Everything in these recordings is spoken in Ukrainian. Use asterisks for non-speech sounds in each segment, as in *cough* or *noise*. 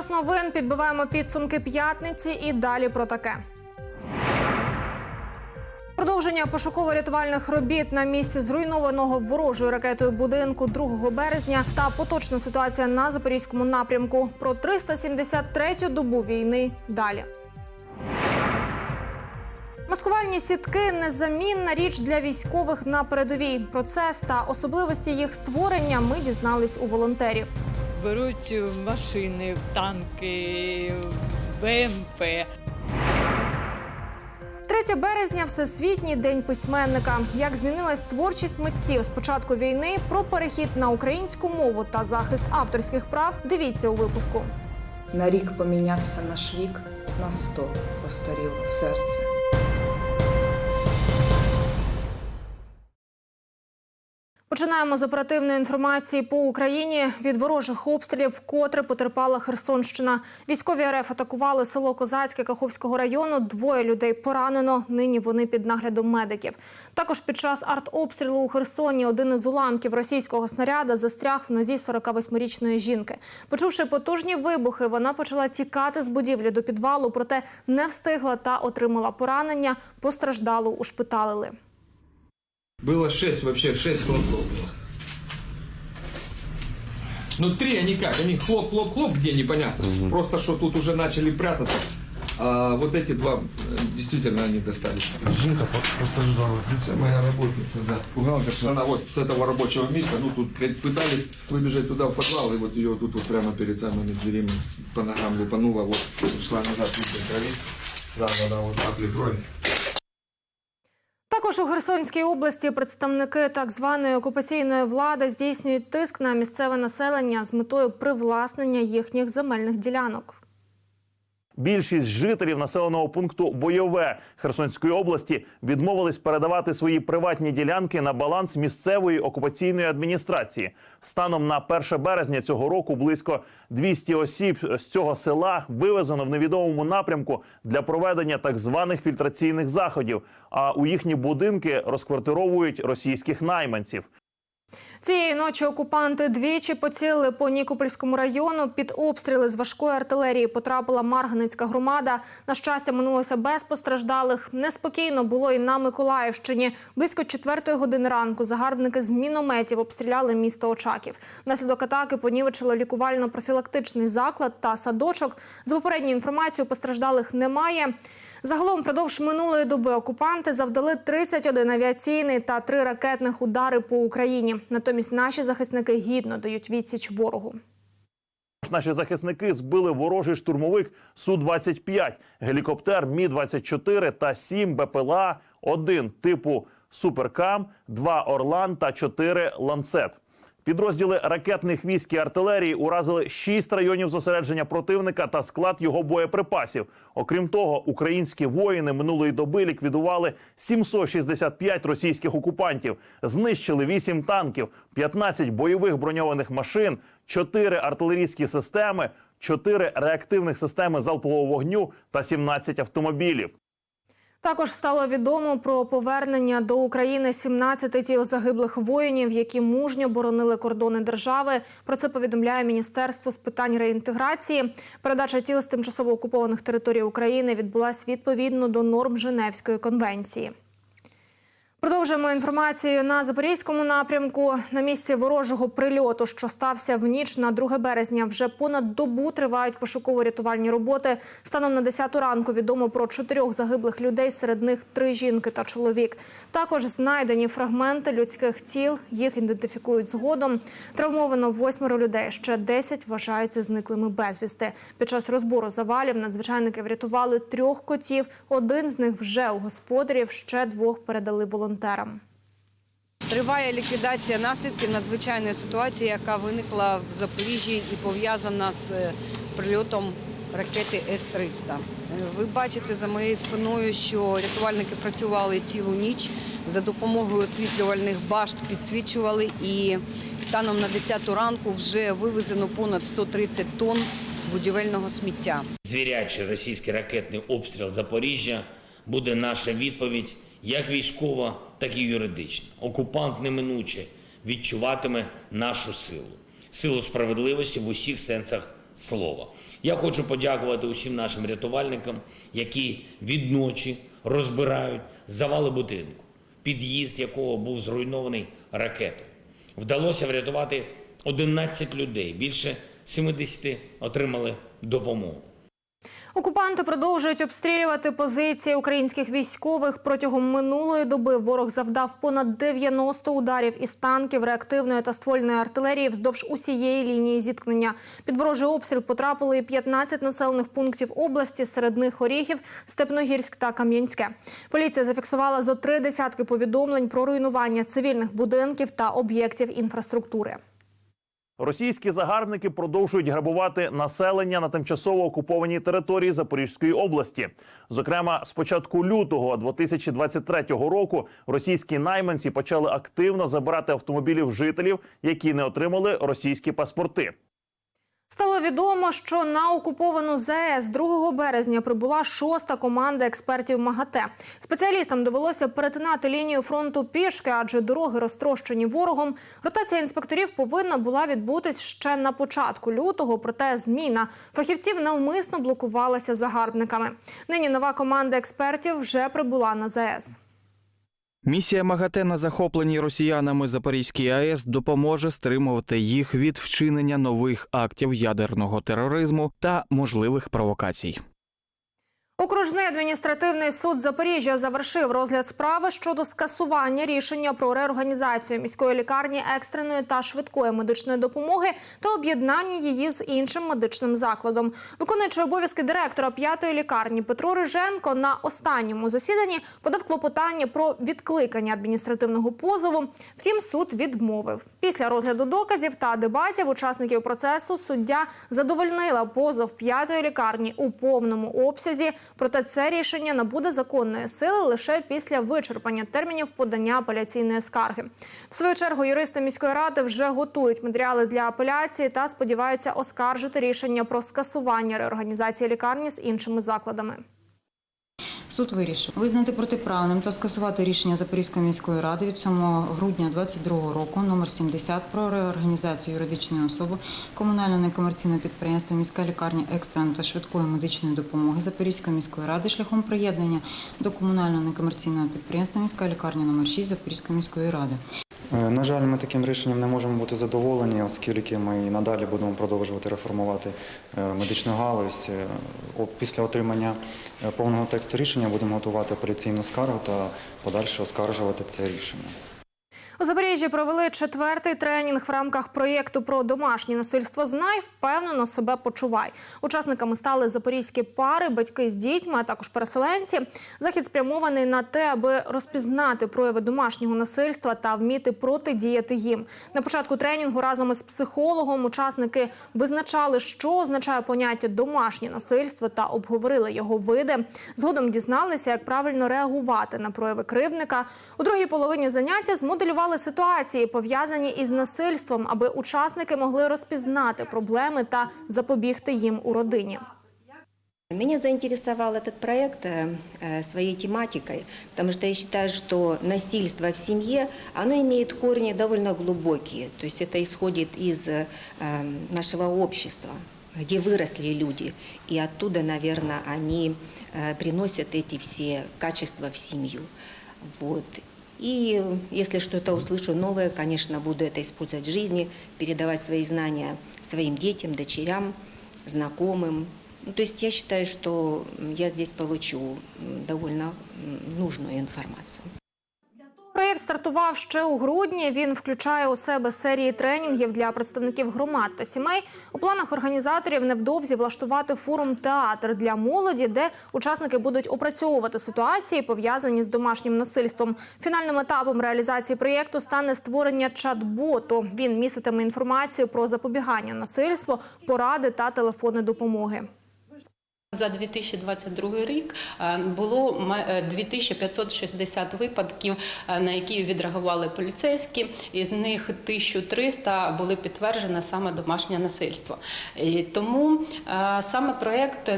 час новин підбиваємо підсумки п'ятниці і далі про таке. Продовження пошуково-рятувальних робіт на місці зруйнованого ворожою ракетою будинку 2 березня та поточна ситуація на запорізькому напрямку. Про 373-ю добу війни далі. Маскувальні сітки незамінна річ для військових на передовій. Процес та особливості їх створення ми дізнались у волонтерів. Беруть машини, танки, БМП. 3 березня Всесвітній день письменника. Як змінилась творчість митців з початку війни про перехід на українську мову та захист авторських прав. Дивіться у випуску. На рік помінявся наш вік, на сто постаріло серце. Починаємо з оперативної інформації по Україні. Від ворожих обстрілів вкотре потерпала Херсонщина. Військові РФ атакували село Козацьке Каховського району. Двоє людей поранено. Нині вони під наглядом медиків. Також під час артобстрілу у Херсоні один із уламків російського снаряда застряг в нозі 48-річної жінки. Почувши потужні вибухи, вона почала тікати з будівлі до підвалу, проте не встигла та отримала поранення. Постраждалу ушпиталили. Было шесть, вообще шесть хлопков было. Ну, три они как, они хлоп-хлоп-хлоп, где непонятно. Просто что тут уже начали прятаться. А вот эти два, э, действительно, они достались. Жінка постраждала. Это моя работница, да. Бухгалтер, что она вот с этого рабочего места, ну, тут пытались выбежать туда в подвал, и вот ее тут вот прямо перед самыми дверями по ногам лупанула, вот, шла назад, крови. Да, да, да, вот капли крови. Також у Херсонській області представники так званої окупаційної влади здійснюють тиск на місцеве населення з метою привласнення їхніх земельних ділянок. Більшість жителів населеного пункту Бойове Херсонської області відмовились передавати свої приватні ділянки на баланс місцевої окупаційної адміністрації. Станом на 1 березня цього року близько 200 осіб з цього села вивезено в невідомому напрямку для проведення так званих фільтраційних заходів. А у їхні будинки розквартировують російських найманців. Цієї ночі окупанти двічі поцілили по Нікопольському району. Під обстріли з важкої артилерії потрапила Марганицька громада. На щастя, минулося без постраждалих. Неспокійно було і на Миколаївщині. Близько четвертої години ранку загарбники з мінометів обстріляли місто Очаків. Внаслідок атаки понівечило лікувально-профілактичний заклад та садочок. За попередньою інформацією, постраждалих немає. Загалом, продовж минулої доби окупанти завдали 31 авіаційний та 3 ракетних удари по Україні. Натомість наші захисники гідно дають відсіч ворогу. Наші захисники збили ворожий штурмовик Су-25, гелікоптер Мі-24 та 7 БПЛА-1 типу Суперкам, 2 Орлан та 4 Ланцет. Підрозділи ракетних військ і артилерії уразили 6 районів зосередження противника та склад його боєприпасів. Окрім того, українські воїни минулої доби ліквідували 765 російських окупантів, знищили 8 танків, 15 бойових броньованих машин, 4 артилерійські системи, 4 реактивних системи залпового вогню та 17 автомобілів. Також стало відомо про повернення до України 17 тіл загиблих воїнів, які мужньо боронили кордони держави. Про це повідомляє Міністерство з питань реінтеграції. Передача тіл з тимчасово окупованих територій України відбулась відповідно до норм Женевської конвенції. Продовжуємо інформацію на запорізькому напрямку. На місці ворожого прильоту, що стався в ніч на 2 березня, вже понад добу тривають пошуково-рятувальні роботи. Станом на 10 ранку відомо про чотирьох загиблих людей, серед них три жінки та чоловік. Також знайдені фрагменти людських тіл. Їх ідентифікують згодом. Травмовано восьмеро людей. Ще 10 вважаються зниклими безвісти. Під час розбору завалів надзвичайники врятували трьох котів. Один з них вже у господарів, ще двох передали волонтерам. Триває ліквідація наслідків надзвичайної ситуації, яка виникла в Запоріжжі і пов'язана з е, прильотом ракети С-300. Е, Ви бачите за моєю спиною, що рятувальники працювали цілу ніч за допомогою освітлювальних башт, підсвічували і станом на 10 ранку вже вивезено понад 130 тонн будівельного сміття. звірячий російський ракетний обстріл Запоріжжя буде наша відповідь як військова, так і юридична. Окупант неминуче відчуватиме нашу силу, силу справедливості в усіх сенсах слова. Я хочу подякувати усім нашим рятувальникам, які відночі розбирають завали будинку, під'їзд якого був зруйнований ракетою. Вдалося врятувати 11 людей, більше 70 отримали допомогу. Окупанти продовжують обстрілювати позиції українських військових. Протягом минулої доби ворог завдав понад 90 ударів із танків, реактивної та ствольної артилерії вздовж усієї лінії зіткнення. Під ворожий обстріл потрапили і 15 населених пунктів області, серед них Оріхів, Степногірськ та Кам'янське. Поліція зафіксувала зо три десятки повідомлень про руйнування цивільних будинків та об'єктів інфраструктури. Російські загарбники продовжують грабувати населення на тимчасово окупованій території Запорізької області. Зокрема, з початку лютого 2023 року російські найманці почали активно забирати автомобілів жителів, які не отримали російські паспорти. Стало відомо, що на окуповану ЗАЕС 2 березня прибула шоста команда експертів МАГАТЕ. Спеціалістам довелося перетинати лінію фронту пішки, адже дороги розтрощені ворогом. Ротація інспекторів повинна була відбутись ще на початку лютого. Проте зміна фахівців навмисно блокувалася загарбниками. Нині нова команда експертів вже прибула на ЗАЕС. Місія МАГАТЕ на захопленій росіянами Запорізькій АЕС допоможе стримувати їх від вчинення нових актів ядерного тероризму та можливих провокацій. Окружний адміністративний суд Запоріжжя завершив розгляд справи щодо скасування рішення про реорганізацію міської лікарні екстреної та швидкої медичної допомоги та об'єднання її з іншим медичним закладом. Виконуючий обов'язки директора п'ятої лікарні Петро Риженко на останньому засіданні подав клопотання про відкликання адміністративного позову. Втім, суд відмовив. Після розгляду доказів та дебатів учасників процесу суддя задовольнила позов п'ятої лікарні у повному обсязі. Проте це рішення набуде законної сили лише після вичерпання термінів подання апеляційної скарги. В свою чергу юристи міської ради вже готують матеріали для апеляції та сподіваються оскаржити рішення про скасування реорганізації лікарні з іншими закладами. Суд вирішив визнати протиправним та скасувати рішення Запорізької міської ради від 7 грудня 2022 року номер 70 про реорганізацію юридичної особи комунального некомерційного підприємства міська лікарня екстреної та швидкої медичної допомоги Запорізької міської ради шляхом приєднання до комунального некомерційного підприємства міська лікарня номер 6 Запорізької міської ради. Е, На жаль, ми таким рішенням не можемо бути задоволені, оскільки ми і надалі будемо продовжувати реформувати е, медичну галузь. Е, Після отримання повного тексту рішення будемо готувати апеляційну скаргу та подальше оскаржувати це рішення. У Запоріжжі провели четвертий тренінг в рамках проєкту про домашнє насильство «Знай, впевнено себе почувай. Учасниками стали запорізькі пари, батьки з дітьми, а також переселенці. Захід спрямований на те, аби розпізнати прояви домашнього насильства та вміти протидіяти їм. На початку тренінгу разом із психологом учасники визначали, що означає поняття домашнє насильство та обговорили його види. Згодом дізналися, як правильно реагувати на прояви кривдника. У другій половині заняття змоделювали ситуації, пов'язані із насильством, аби учасники могли розпізнати проблеми та запобігти їм у родині. Меня заинтересовал этот проект э, э, своей тематикой, потому что я считаю, что насильство в семье, оно имеет корни довольно глубокие. То есть это исходит из э, нашего общества, где выросли люди. И оттуда, наверное, они э, приносят эти все качества в семью. Вот. И если что-то услышу новое, конечно, буду это использовать в жизни, передавать свои знания своим детям, дочерям, знакомым. Ну, то есть я считаю, что я здесь получу м, довольно м, нужную информацию. Проєкт стартував ще у грудні. Він включає у себе серії тренінгів для представників громад та сімей. У планах організаторів невдовзі влаштувати форум театр для молоді, де учасники будуть опрацьовувати ситуації, пов'язані з домашнім насильством. Фінальним етапом реалізації проєкту стане створення чат-боту. Він міститиме інформацію про запобігання насильству, поради та телефони допомоги. За 2022 рік е, було ма- е, 2560 випадків, е, на які відреагували поліцейські. Із них 1300 були підтверджені саме домашнє насильство. І тому саме проєкт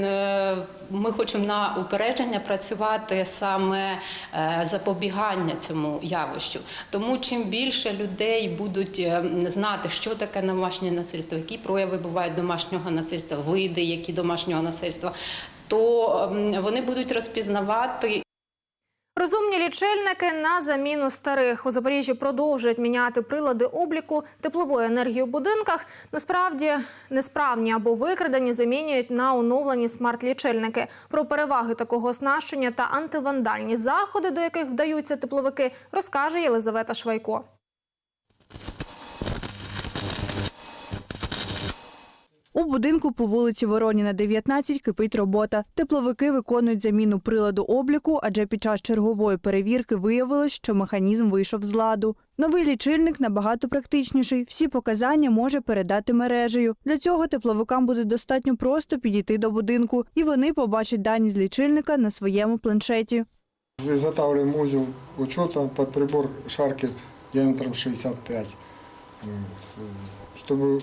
ми хочемо на упередження працювати саме е, запобігання цьому явищу. Тому чим більше людей будуть е, знати, що таке домашнє насильство, які прояви бувають домашнього насильства, види, які домашнього насильства, то вони будуть розпізнавати Розумні лічильники на заміну старих у Запоріжжі продовжують міняти прилади обліку теплової енергії у будинках. Насправді несправні або викрадені замінюють на оновлені смарт-лічильники. Про переваги такого оснащення та антивандальні заходи, до яких вдаються тепловики, розкаже Єлизавета Швайко. У будинку по вулиці Вороніна, 19, кипить робота. Тепловики виконують заміну приладу обліку, адже під час чергової перевірки виявилось, що механізм вийшов з ладу. Новий лічильник набагато практичніший. Всі показання може передати мережею. Для цього тепловикам буде достатньо просто підійти до будинку, і вони побачать дані з лічильника на своєму планшеті. Изготавливаем узел учета под прибор шарки диаметром 65, вот, э, чтобы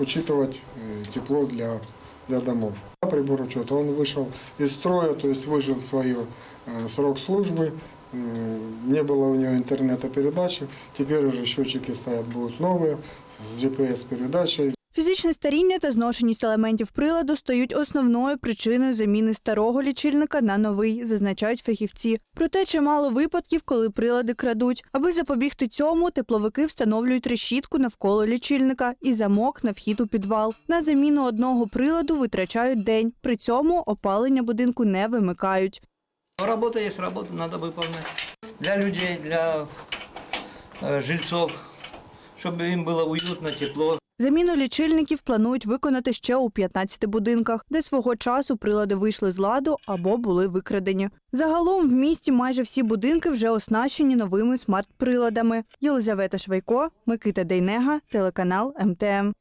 учитывать э, тепло для, для домов. Прибор учета, он вышел из строя, то есть выжил свое э, срок службы, э, не было у него интернета-передачи, теперь уже счетчики стоят будут новые, с GPS-передачей. Фізичне старіння та зношеність елементів приладу стають основною причиною заміни старого лічильника на новий, зазначають фахівці. Проте чимало випадків, коли прилади крадуть. Аби запобігти цьому, тепловики встановлюють решітку навколо лічильника і замок на вхід у підвал. На заміну одного приладу витрачають день. При цьому опалення будинку не вимикають. Работа есть работа, надо выполнять. Для людей, для э, жильцов, чтобы им было уютно, тепло. Заміну лічильників планують виконати ще у 15 будинках, де свого часу прилади вийшли з ладу або були викрадені. Загалом в місті майже всі будинки вже оснащені новими смарт-приладами. Єлизавета Швайко, Микита Дейнега, телеканал МТМ.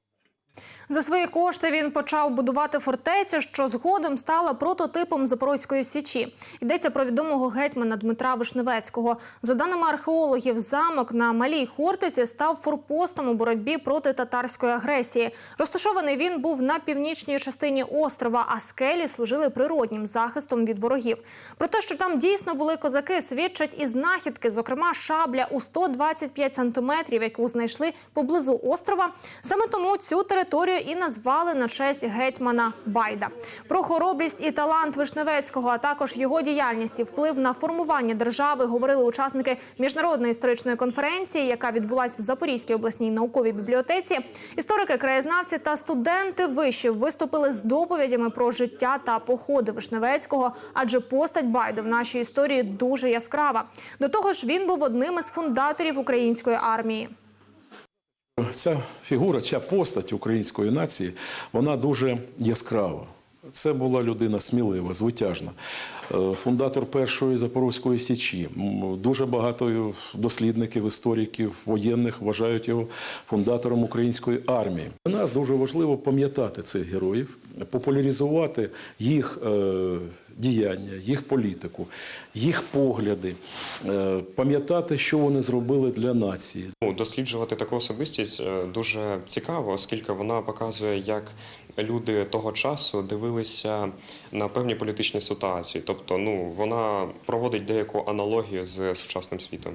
За свої кошти він почав будувати фортецю, що згодом стала прототипом Запорозької січі. Йдеться про відомого гетьмана Дмитра Вишневецького. За даними археологів, замок на малій Хортиці став форпостом у боротьбі проти татарської агресії. Розташований він був на північній частині острова, а скелі служили природнім захистом від ворогів. Про те, що там дійсно були козаки, свідчать і знахідки, зокрема шабля у 125 сантиметрів, яку знайшли поблизу острова. Саме тому цю територію і назвали на честь гетьмана Байда. Про хоробрість і талант Вишневецького, а також його діяльність і вплив на формування держави говорили учасники міжнародної історичної конференції, яка відбулась в Запорізькій обласній науковій бібліотеці. Історики, краєзнавці та студенти вишів виступили з доповідями про життя та походи Вишневецького, адже постать Байда в нашій історії дуже яскрава. До того ж, він був одним із фундаторів української армії. Ця фігура, ця постать української нації, вона дуже яскрава. Це була людина смілива, звитяжна. Е, Фундатор першої Запорозької січі. Дуже багато дослідників, істориків, воєнних вважають його фундатором української армії. Для нас дуже важливо пам'ятати цих героїв, популяризувати їх е, діяння, їх політику, їх погляди, е, пам'ятати, що вони зробили для нації. Ну, досліджувати таку особистість е, дуже цікаво, оскільки вона показує, як люди того часу дивилися на певні політичні ситуації. Тобто, ну вона проводить деяку аналогію з сучасним світом.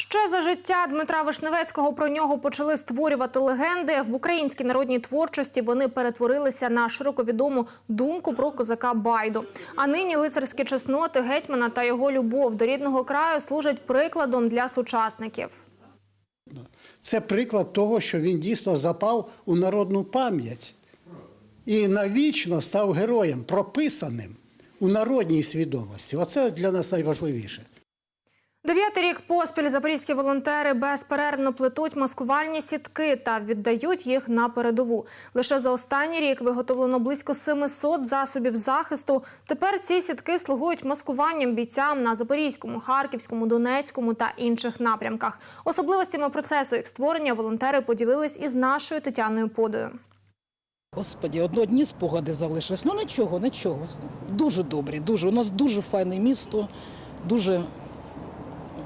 Ще за життя Дмитра Вишневецького про нього почали створювати легенди. В українській народній творчості вони перетворилися на широковідому думку про козака Байду. А нині лицарські чесноти гетьмана та його любов до рідного краю служать прикладом для сучасників. Це приклад того, що він дійсно запав у народну пам'ять і навічно став героєм, прописаним у народній свідомості. Оце для нас найважливіше. Дев'ятий рік поспіль запорізькі волонтери безперервно плетуть маскувальні сітки та віддають їх на передову. Лише за останній рік виготовлено близько 700 засобів захисту. Тепер ці сітки слугують маскуванням бійцям на Запорізькому, Харківському, Донецькому та інших напрямках. Особливостями процесу їх створення волонтери поділились із нашою Тетяною Подою. Господі, одні спогади залишились. Ну нічого, нічого. Дуже добрі, дуже. У нас дуже файне місто, дуже.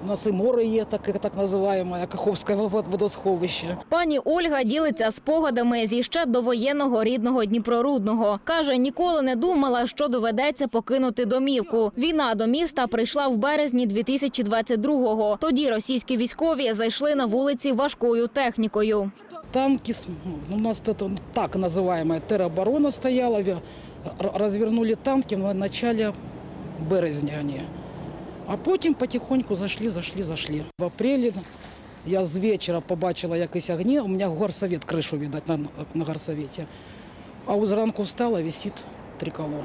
У нас і море є, таке так називаємо, Каховське водосховище. Пані Ольга ділиться спогадами зі ще довоєнного рідного Дніпрорудного. Каже, ніколи не думала, що доведеться покинути домівку. Війна до міста прийшла в березні 2022-го. Тоді російські військові зайшли на вулиці важкою технікою. Танки, ну, у нас это так называемая тероборона стояла, вя- р- танки в начале березня. А потім потихоньку зайшли, зайшли, зайшли. В апрелі я з вечора побачила якісь огні, у мене горсовет, кришу, видать, на, на горсоветі. А у зранку встала, висить триколор.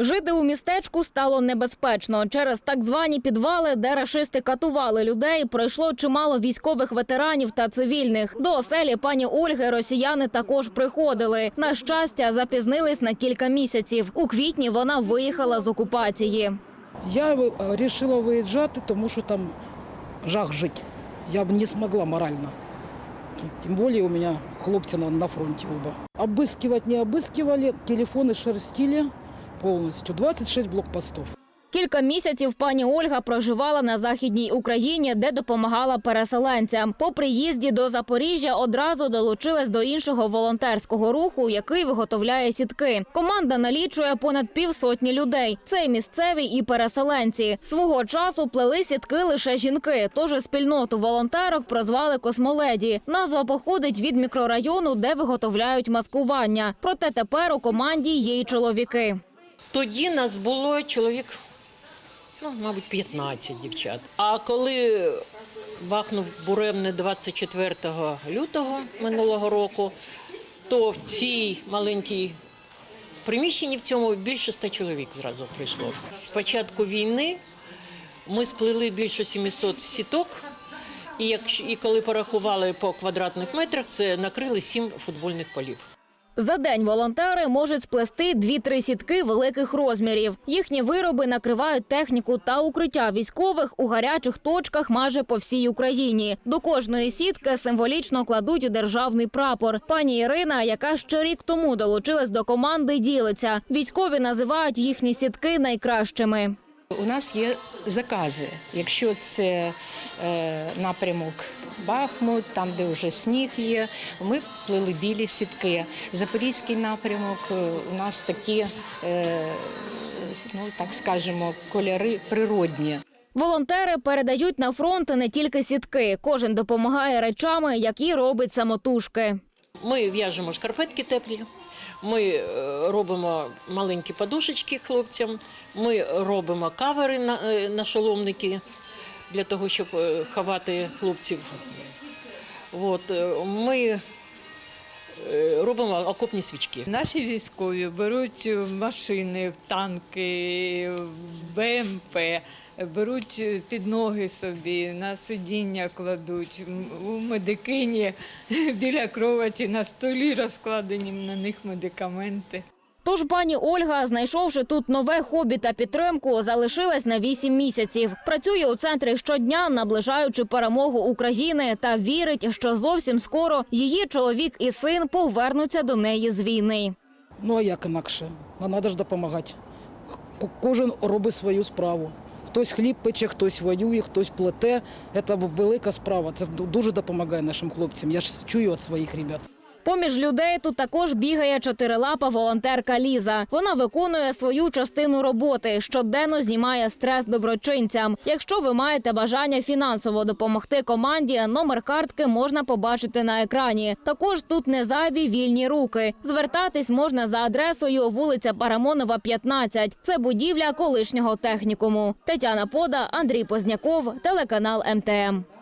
Жити у містечку стало небезпечно. Через так звані підвали, де рашисти катували людей, пройшло чимало військових ветеранів та цивільних. До оселі пані Ольги росіяни також приходили. На щастя, запізнились на кілька місяців. У квітні вона виїхала з окупації. Я вирішила виїжджати, тому що там жах жити. Я б не змогла морально. Тим більше у мене хлопці на, на фронті оба. Обыскивать не обыскивали, телефони шерстили повністю. 26 блокпостів. Кілька місяців пані Ольга проживала на західній Україні, де допомагала переселенцям. По приїзді до Запоріжжя одразу долучилась до іншого волонтерського руху, який виготовляє сітки. Команда налічує понад півсотні людей. Це й місцеві і переселенці. Свого часу плели сітки лише жінки. Тож спільноту волонтерок прозвали космоледі. Назва походить від мікрорайону, де виготовляють маскування. Проте тепер у команді є й чоловіки. Тоді нас було чоловік, ну, мабуть, 15 дівчат. А коли бахнув буремне 24 лютого минулого року, то в цій маленькій приміщенні в цьому більше 100 чоловік зразу прийшло. З початку війни ми сплели більше 700 сіток. І, якщо, і коли порахували по квадратних метрах, це накрили сім футбольних полів. За день волонтери можуть сплести 2-3 сітки великих розмірів. Їхні вироби накривають техніку та укриття військових у гарячих точках майже по всій Україні. До кожної сітки символічно кладуть державний прапор. Пані Ірина, яка ще рік тому долучилась до команди, ділиться. Військові називають їхні сітки найкращими. У нас є закази. Якщо це е, напрямок Бахмут, там де вже сніг є, ми плели білі сітки. Запорізький напрямок е, у нас такі, е, ну так скажемо, кольори природні. Волонтери передають на фронт не тільки сітки. Кожен допомагає речами, які робить самотужки. Ми в'яжемо шкарпетки теплі, ми е, робимо маленькі подушечки хлопцям, ми робимо кавери на, на шоломники для того, щоб е, ховати хлопців. От, е, ми е, робимо окопні свічки. Наші військові беруть машини, танки, БМП, беруть під ноги собі, на сидіння кладуть. У медикині *laughs* біля кроваті на столі розкладені на них медикаменти. Тож пані Ольга, знайшовши тут нове хобі та підтримку, залишилась на 8 місяців. Працює у центрі щодня, наближаючи перемогу України, та вірить, що зовсім скоро її чоловік і син повернуться до неї з війни. Ну а як інакше? Ну, треба ж допомагати. Кожен робить свою справу. Хтось хліб пече, хтось воює, хтось плете. Це велика справа. Це дуже допомагає нашим хлопцям. Я ж чую від своїх ребят. Поміж людей тут також бігає чотирилапа волонтерка Ліза. Вона виконує свою частину роботи, щоденно знімає стрес доброчинцям. Якщо ви маєте бажання фінансово допомогти команді, номер картки можна побачити на екрані. Також тут не зайві вільні руки. Звертатись можна за адресою вулиця Парамонова, 15. Це будівля колишнього технікуму. Тетяна Пода, Андрій Позняков, телеканал МТМ.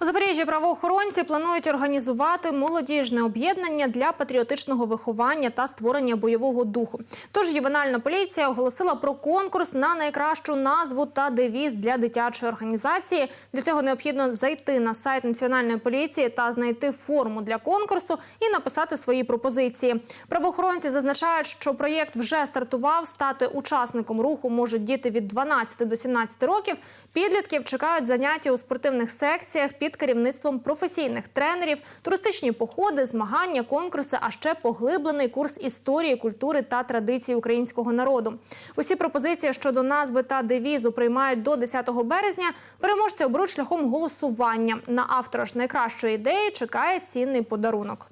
У Запоріжжі правоохоронці планують організувати молодіжне об'єднання для патріотичного виховання та створення бойового духу. Тож ювенальна поліція оголосила про конкурс на найкращу назву та девіз для дитячої організації. Для цього необхідно зайти на сайт національної поліції та знайти форму для конкурсу і написати свої пропозиції. Правоохоронці зазначають, що проєкт вже стартував. Стати учасником руху можуть діти від 12 до 17 років. Підлітків чекають заняття у спортивних секціях під керівництвом професійних тренерів, туристичні походи, змагання, конкурси, а ще поглиблений курс історії, культури та традицій українського народу. Усі пропозиції щодо назви та девізу приймають до 10 березня. Переможця оберуть шляхом голосування. На автора ж найкращої ідеї чекає цінний подарунок.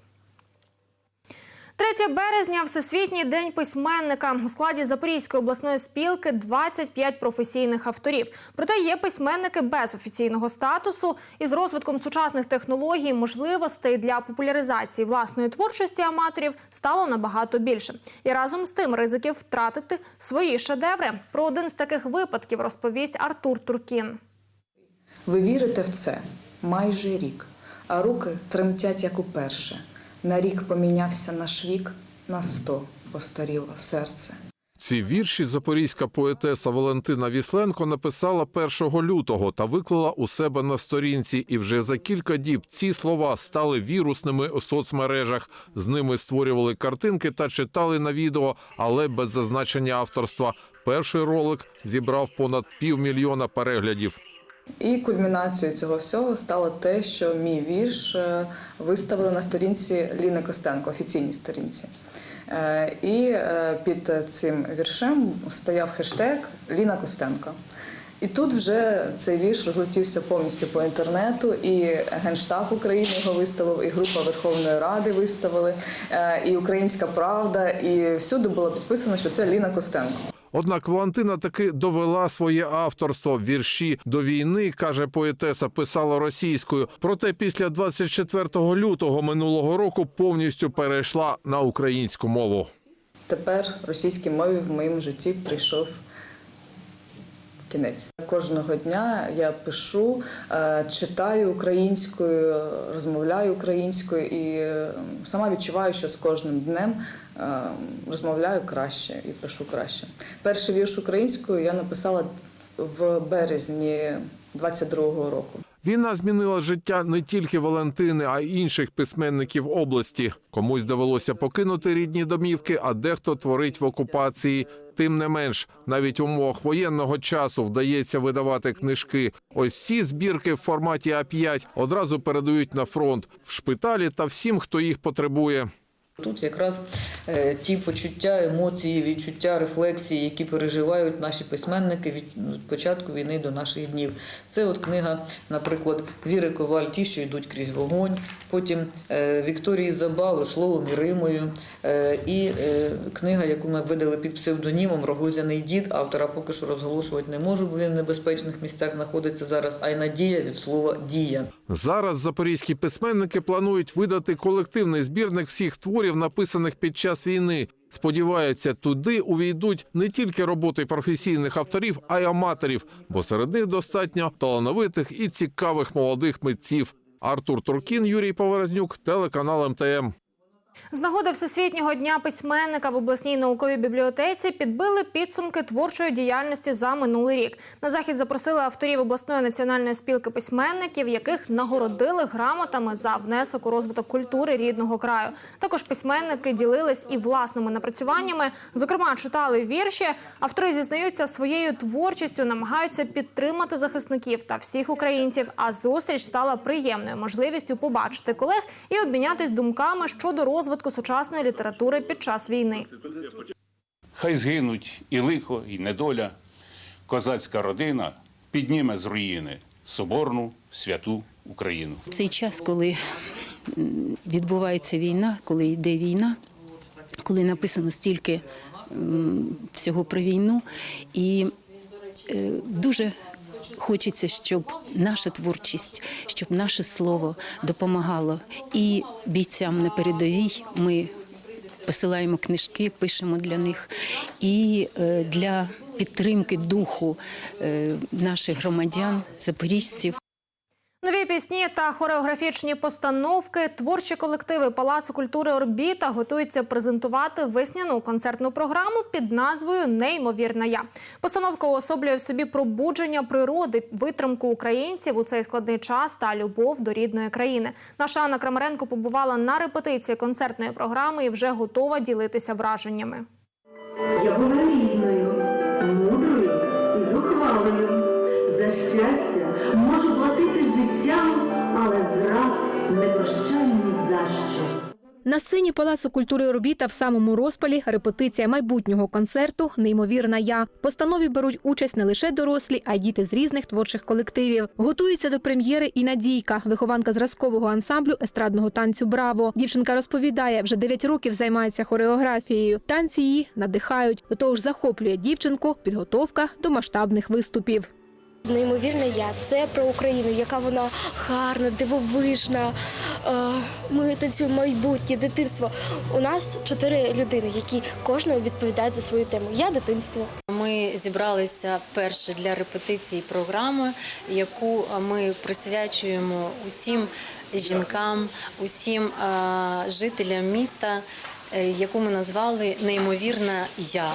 3 березня – Всесвітній день письменника. У складі Запорізької обласної спілки 25 професійних авторів. Проте є письменники без офіційного статусу. І з розвитком сучасних технологій можливостей для популяризації власної творчості аматорів стало набагато більше. І разом з тим ризиків втратити свої шедеври. Про один з таких випадків розповість Артур Туркін. Ви вірите в це майже рік, а руки тремтять як уперше. На рік помінявся наш вік, на сто постаріло серце. Ці вірші запорізька поетеса Валентина Вісленко написала 1 лютого та виклала у себе на сторінці. І вже за кілька діб ці слова стали вірусними у соцмережах. З ними створювали картинки та читали на відео, але без зазначення авторства. Перший ролик зібрав понад півмільйона переглядів. І кульмінацією цього всього стало те, що мій вірш е, виставили на сторінці Ліни Костенко, офіційній сторінці. Е, І е, під цим віршем стояв хештег Ліна Костенко. І тут вже цей вірш розлетівся повністю по інтернету, і Генштаб України його виставив, і група Верховної Ради виставили, і Українська Правда, і всюди було підписано, що це Ліна Костенко. Однак Валентина таки довела своє авторство. Вірші до війни, каже поетеса, писала російською. Проте після 24 лютого минулого року повністю перейшла на українську мову. Тепер російській мові в моєму житті прийшов кінець. Кожного дня я пишу, е, читаю українською, розмовляю українською і е, сама відчуваю, що з кожним днем е, розмовляю краще і пишу краще. Перший вірш українською я написала в березні 22-го року. Війна змінила життя не тільки Валентини, а й інших письменників області. Комусь довелося покинути рідні домівки, а дехто творить в окупації. Тим не менш, навіть у умовах воєнного часу вдається видавати книжки. Ось ці збірки в форматі А5 одразу передають на фронт, в шпиталі та всім, хто їх потребує. Тут якраз е, ті почуття, емоції, відчуття, рефлексії, які переживають наші письменники від початку війни до наших днів. Це от книга, наприклад, Віри Коваль, ті, що йдуть крізь вогонь. Потім е, Вікторії Забави, Словом і Римою. Е, і книга, яку ми видали під псевдонімом Рогозяний дід. Автора поки що розголошувати не можу, бо він в небезпечних місцях знаходиться зараз. А й надія від слова дія. Зараз запорізькі письменники планують видати колективний збірник всіх творів, написаних під час війни. Сподіваються, туди увійдуть не тільки роботи професійних авторів, а й аматорів, бо серед них достатньо талановитих і цікавих молодих митців. Артур Туркін, Юрій Поворознюк, телеканал МТМ. З нагоди Всесвітнього дня письменника в обласній науковій бібліотеці підбили підсумки творчої діяльності за минулий рік. На захід запросили авторів обласної національної спілки письменників, яких нагородили грамотами за внесок у розвиток культури рідного краю. Також письменники ділились і власними напрацюваннями. Зокрема, читали вірші. Автори зізнаються своєю творчістю, намагаються підтримати захисників та всіх українців. А зустріч стала приємною можливістю побачити колег і обмінятись думками щодо розвитку сучасної літератури під час війни. Хай згинуть і лихо, і недоля. Козацька родина підніме з руїни соборну святу Україну. В цей час, коли відбувається війна, коли йде війна, коли написано стільки всього про війну, і е, дуже хочеться, щоб наша творчість, щоб наше слово допомагало і бійцям на передовій. Ми посилаємо книжки, пишемо для них, і е, для підтримки духу е, наших громадян, запоріжців. Нові пісні та хореографічні постановки, творчі колективи Палацу культури Орбіта готуються презентувати весняну концертну програму під назвою Неймовірна я. Постановка уособлює в собі пробудження природи, витримку українців у цей складний час та любов до рідної країни. Наша Анна Крамаренко побувала на репетиції концертної програми і вже готова ділитися враженнями. Я була різною, мудрою і зухвалою. За щастя можу платити життям але зрад не прощаю ні за що. На сцені Палацу культури Орбіта в самому розпалі репетиція майбутнього концерту Неймовірна я. В постанові беруть участь не лише дорослі, а й діти з різних творчих колективів. Готується до прем'єри і Надійка, вихованка зразкового ансамблю естрадного танцю Браво. Дівчинка розповідає, вже 9 років займається хореографією. Танці її надихають. До того ж захоплює дівчинку підготовка до масштабних виступів. Неймовірна я це про Україну, яка вона гарна, дивовижна. Е, Ми танцюємо майбутнє, дитинство. У нас чотири людини, які кожна відповідає за свою тему. Я дитинство. Ми зібралися вперше для репетиції програми, яку ми присвячуємо усім жінкам, усім е, жителям міста, яку ми назвали Неймовірна я.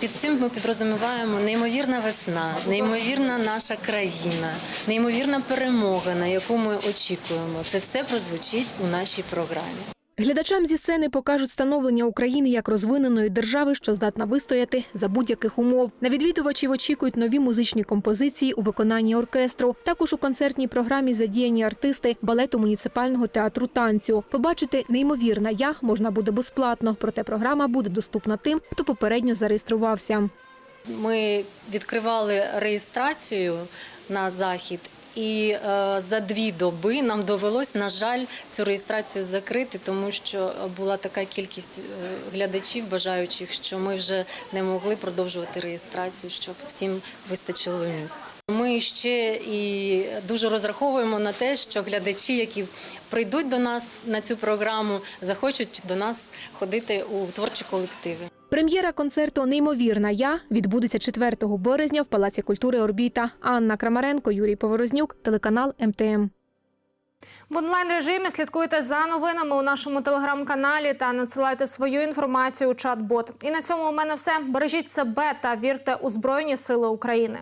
Під цим ми підрозуміваємо неймовірна весна, неймовірна наша країна, неймовірна перемога, на яку ми очікуємо. Це все прозвучить у нашій програмі. Глядачам зі сцени покажуть становлення України як розвиненої держави, що здатна вистояти за будь-яких умов. На відвідувачів очікують нові музичні композиції у виконанні оркестру. Також у концертній програмі задіяні артисти балету муніципального театру танцю. Побачити неймовірна я можна буде безплатно, проте програма буде доступна тим, хто попередньо зареєструвався. Ми відкривали реєстрацію на захід, і е, за дві доби нам довелось, на жаль, цю реєстрацію закрити, тому що була така кількість е, глядачів, бажаючих, що ми вже не могли продовжувати реєстрацію, щоб всім вистачило місць. Ми ще і дуже розраховуємо на те, що глядачі, які прийдуть до нас на цю програму, захочуть до нас ходити у творчі колективи. Прем'єра концерту Неймовірна я відбудеться 4 березня в Палаці культури Орбіта. Анна Крамаренко, Юрій Поворознюк, телеканал МТМ. В онлайн режимі слідкуйте за новинами у нашому телеграм-каналі та надсилайте свою інформацію у чат-бот. І на цьому у мене все. Бережіть себе та вірте у Збройні Сили України.